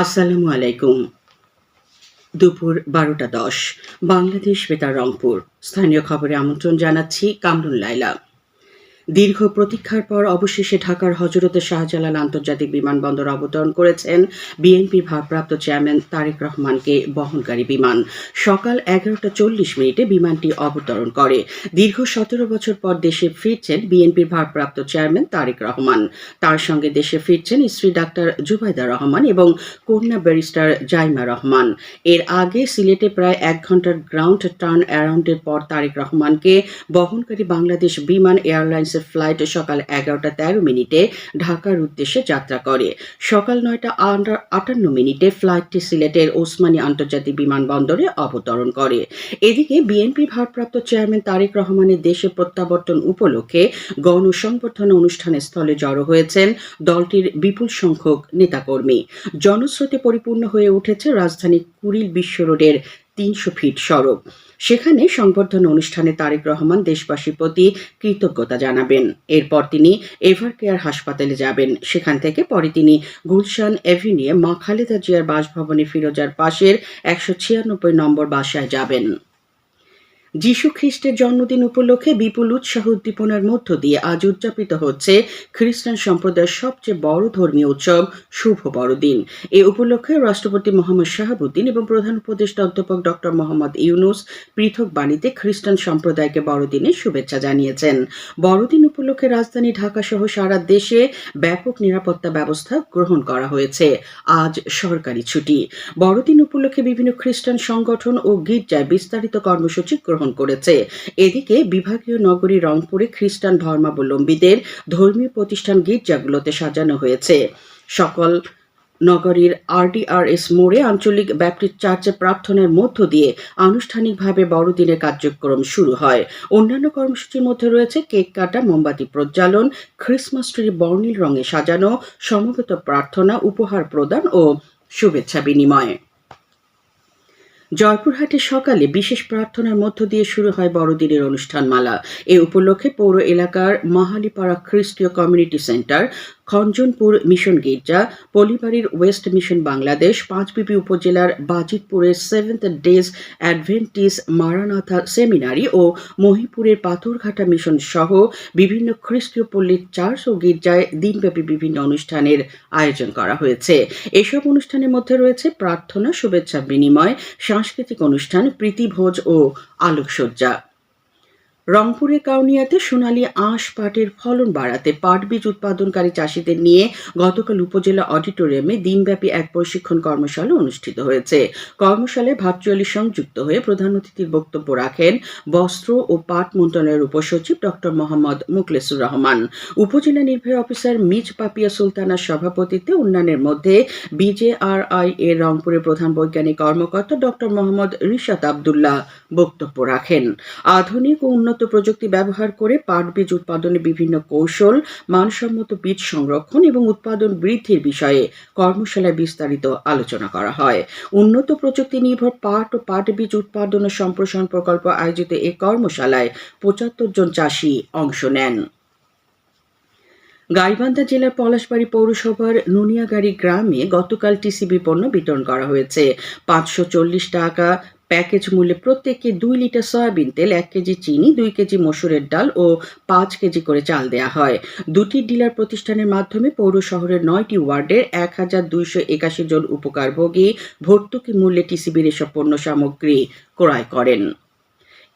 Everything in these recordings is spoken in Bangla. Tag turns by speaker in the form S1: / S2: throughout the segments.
S1: আসসালামু আলাইকুম। দুপুর বারোটা দশ। বাংলাদেশ বেতার রংপুর। স্থানীয় খবরে আমন্ত্রণ জানাচ্ছি কামরুল লাইলা দীর্ঘ প্রতীক্ষার পর অবশেষে ঢাকার হজরতে শাহজালাল আন্তর্জাতিক বিমানবন্দর অবতরণ করেছেন বিএনপির ভারপ্রাপ্ত চেয়ারম্যান তারেক রহমানকে বহনকারী বিমান। সকাল এগারোটা চল্লিশ মিনিটে বিমানটি অবতরণ করে। দীর্ঘ সতেরো বছর পর দেশে ফিরছেন বিএনপির ভারপ্রাপ্ত চেয়ারম্যান তারেক রহমান। তার সঙ্গে দেশে ফিরছেন স্ত্রী ডাক্তার জুবাইদা রহমান এবং কন্যা ব্যারিস্টার জাইমা রহমান। এর আগে সিলেটে প্রায় এক ঘণ্টার গ্রাউন্ড টার্ন অ্যারাউন্ডের পর তারেক রহমানকে বহনকারী বাংলাদেশ বিমান এয়ারলাইন্সের ফ্লাইট সকাল এগারোটা তেরো মিনিটে ঢাকার উদ্দেশ্যে যাত্রা করে। সকাল নয়টা আটান্ন মিনিটে ফ্লাইটটি সিলেটের ওসমানী আন্তর্জাতিক বিমানবন্দরে অবতরণ করে। এদিকে বিএনপি ভারপ্রাপ্ত চেয়ারম্যান তারেক রহমানের দেশে প্রত্যাবর্তন উপলক্ষে গণসংবর্ধনা অনুষ্ঠানের স্থলে জড়ো হয়েছেন দলটির বিপুল সংখ্যক নেতাকর্মী। জনস্রোতে পরিপূর্ণ হয়ে উঠেছে রাজধানী কুড়িল বিশ্ব রোডের তিনশো ফিট সড়ক। সেখানে সংবর্ধনা অনুষ্ঠানে তারেক রহমান দেশবাসীর প্রতি কৃতজ্ঞতা জানাবেন। এরপর তিনি এভার কেয়ার হাসপাতালে যাবেন। সেখান থেকে পরে তিনি গুলশান এভিনিউ মা খালেদা জিয়ার বাসভবনে ফিরোজার পাশের একশো ছিয়ানব্বই নম্বর বাসায় যাবেন। যীশু খ্রিস্টের জন্মদিন উপলক্ষে বিপুল উৎসাহ উদ্দীপনার মধ্য দিয়ে আজ উদযাপিত হচ্ছে খ্রিস্টান সম্প্রদায়ের সবচেয়ে বড় ধর্মীয় উৎসব শুভ বড়দিন। এ উপলক্ষে রাষ্ট্রপতি মোহাম্মদ শাহাবুদ্দিন এবং প্রধান উপদেষ্টা অধ্যাপক ডক্টর মোহাম্মদ ইউনুস পৃথক বাণীতে খ্রিস্টান সম্প্রদায়কে বড়দিনের শুভেচ্ছা জানিয়েছেন। বড়দিন উপলক্ষে রাজধানী ঢাকা সহ সারা দেশে ব্যাপক নিরাপত্তা ব্যবস্থা গ্রহণ করা হয়েছে। আজ সরকারি ছুটি। বড়দিন উপলক্ষে বিভিন্ন খ্রিস্টান সংগঠন ও গির্জায় বিস্তারিত কর্মসূচি গ্রহণ করেছে। এদিকে বিভাগীয় নগরী রংপুরে খ্রিস্টান ধর্মাবলম্বীদের ধর্মীয় প্রতিষ্ঠান গির্জাগুলোতে সাজানো হয়েছে। সকল নগরীর আরডিআরএস মোড়ে আঞ্চলিক ব্যাপটিস্ট চার্চে প্রার্থনার মধ্য দিয়ে আনুষ্ঠানিকভাবে বড়দিনের কার্যক্রম শুরু হয়। অন্যান্য কর্মসূচির মধ্যে রয়েছে কেক কাটা, মোমবাতি প্রজ্বালন, ক্রিসমাস ট্রি বর্ণিল রঙে সাজানো, সমবেত প্রার্থনা, উপহার প্রদান ও শুভেচ্ছা বিনিময়। জয়পুরহাটে সকালে বিশেষ প্রার্থনার মধ্য দিয়ে শুরু হয় বড়দিনের অনুষ্ঠান মালা এ উপলক্ষে পৌর এলাকার মাহালিপাড়া খ্রিস্টীয় কমিউনিটি সেন্টার খঞ্জনপুর মিশন গির্জা, পলিবাড়ির ওয়েস্ট মিশন বাংলাদেশ, পাঁচবিবি উপজেলার বাজিতপুরের seventh days Adventist Maranatha seminary ও মহিপুরের পাথরঘাটা মিশন সহ বিভিন্ন খ্রিস্টীয় পল্লীর চার্চ ও গির্জায় দিনব্যাপী বিভিন্ন অনুষ্ঠানের আয়োজন করা হয়েছে। এসব অনুষ্ঠানের মধ্যে রয়েছে প্রার্থনা, শুভেচ্ছা বিনিময়, সাংস্কৃতিক অনুষ্ঠান প্রীতিভোজ ও আলোকসজ্জা। রংপুরের কাউনিয়াতে সোনালী আঁশ পাটের ফলন বাড়াতে পাট বীজ উৎপাদনকারী চাষিদের নিয়ে গতকাল উপজেলা অডিটোরিয়ামে দিনব্যাপী এক প্রশিক্ষণ কর্মশালা অনুষ্ঠিত হয়েছে। কর্মশালায় ভার্চুয়ালি সংযুক্ত হয়ে প্রধান অতিথির বক্তব্য রাখেন বস্ত্র ও পাট মন্ত্রণালয়ের উপসচিব ডক্টর মোহাম্মদ মুখলেসুর রহমান। উপজেলা নির্বাহী অফিসার মিজ পাপিয়া সুলতানার সভাপতিত্বে অন্যান্যের মধ্যে বিজেআরআই এর রংপুরের প্রধান বৈজ্ঞানিক কর্মকর্তা ডক্টর মোহাম্মদ রিশাদ আবদুল্লাহ বক্তব্য রাখেন। আধুনিক ও উন্নত প্রযুক্তি ব্যবহার করে পাট বীজ উৎপাদনে বিভিন্ন কৌশল, মানসম্মত বীজ সংরক্ষণ এবং উৎপাদন বৃদ্ধির বিষয়ে কর্মশালায় বিস্তারিত আলোচনা করা হয়। উন্নত প্রযুক্তি নির্ভর পাট ও পাট বীজ উৎপাদন ও সম্প্রসারণ প্রকল্প আয়োজিত এই কর্মশালায় পঁচাত্তর জন চাষি অংশ নেন। গাইবান্ধা জেলার পলাশবাড়ী পৌরসভার নুনিয়াগাড়ি গ্রামে গতকাল টিসিবি পণ্য বিতরণ করা হয়েছে। পাঁচশো চল্লিশ টাকা প্যাকেজ মূল্যে প্রত্যেককে দুই লিটার সয়াবিন তেল, এক কেজি চিনি, দুই কেজি মসুরের ডাল ও পাঁচ কেজি করে চাল দেয়া হয়। দুটি ডিলার প্রতিষ্ঠানের মাধ্যমে পৌর শহরের নয়টি ওয়ার্ডের এক হাজার দুইশো একাশি জন উপকারভোগী ভর্তুকি মূল্যে টিসিবির এসব পণ্য সামগ্রী ক্রয় করেন।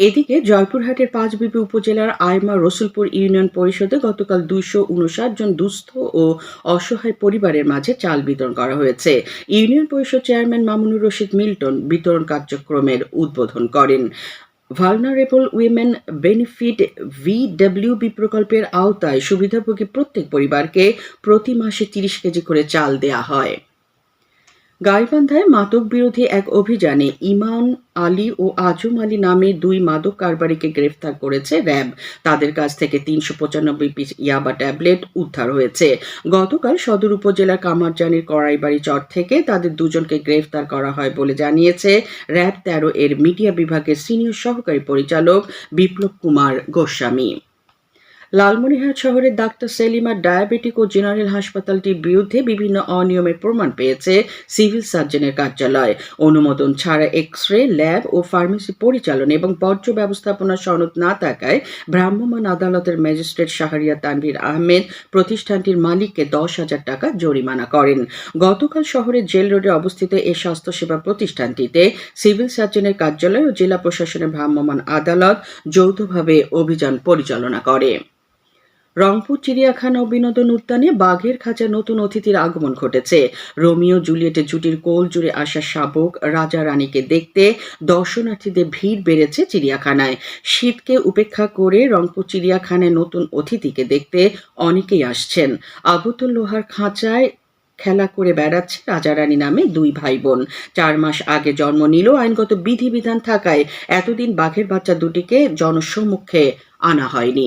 S1: এদিকে জয়পুরহাটের পাঁচবিবি উপজেলার আয়মা রসুলপুর ইউনিয়ন পরিষদে গতকাল দুইশো উনষাট জন দুস্থ ও অসহায় পরিবারের মাঝে চাল বিতরণ করা হয়েছে। ইউনিয়ন পরিষদ চেয়ারম্যান মামুনুর রশিদ মিল্টন বিতরণ কার্যক্রমের উদ্বোধন করেন। ভালনারেবল উইমেন বেনিফিট ভিডব্লিউবি প্রকল্পের আওতায় সুবিধাভোগী প্রত্যেক পরিবারকে প্রতি মাসে তিরিশ কেজি করে চাল দেয়া হয়। গাইবান্ধায় মাদক বিরোধী এক অভিযানে ইমান আলী ও আজম আলী নামে দুই মাদক কারবারিকে গ্রেফতার করেছে র্যাব। তাদের কাছ থেকে তিনশো পঁচানব্বই পিস ইয়াবা ট্যাবলেট উদ্ধার হয়েছে। গতকাল সদর উপজেলার কামারজানির কড়াইবাড়ি চর থেকে তাদের দুজনকে গ্রেফতার করা হয় বলে জানিয়েছে র্যাব তেরো এর মিডিয়া বিভাগের সিনিয়র সহকারী পরিচালক বিপ্লব কুমার গোস্বামী। লালমনিরহাট শহরের ডাক্তার সেলিমা ডায়াবেটিক ও জেনারেল হাসপাতালটির বিরুদ্ধে বিভিন্ন অনিয়মের প্রমাণ পেয়েছে সিভিল সার্জনের কার্যালয়। অনুমোদন ছাড়া এক্স রে ল্যাব ও ফার্মেসি পরিচালনা এবং বর্জ্য ব্যবস্থাপনা সনদ না থাকায় ভ্রাম্যমাণ আদালতের ম্যাজিস্ট্রেট শাহরিয়া তানভীর আহমেদ প্রতিষ্ঠানটির মালিককে দশ হাজার টাকা জরিমানা করেন। গতকাল শহরের জেল রোডে অবস্থিত এই স্বাস্থ্যসেবা প্রতিষ্ঠানটিতে সিভিল সার্জনের কার্যালয় ও জেলা প্রশাসনের ভ্রাম্যমাণ আদালত যৌথভাবে অভিযান পরিচালনা করে। রংপুর, চিড়িয়াখানা ও বিনোদন উদ্যানে বাঘের খাঁচা নতুন অতিথির আগমন ঘটেছে। রোমিও জুলিয়েটের জুটির কোল জুড়ে আসা শাবক রাজা রানীকে দেখতে দর্শনার্থীদের ভিড় বেড়েছে চিড়িয়াখানায়। শীতকে উপেক্ষা করে রংপুর চিড়িয়াখানায় নতুন অতিথিকে দেখতে অনেকেই আসছেন। আবুতুল লোহার খাঁচায় খেলা করে বেড়াচ্ছে রাজারানী নামে দুই ভাই বোন চার মাস আগে জন্ম নিল আইনগত বিধিবিধান থাকায় এতদিন বাঘের বাচ্চা দুটিকে জনসম্মুখে আনা হয়নি।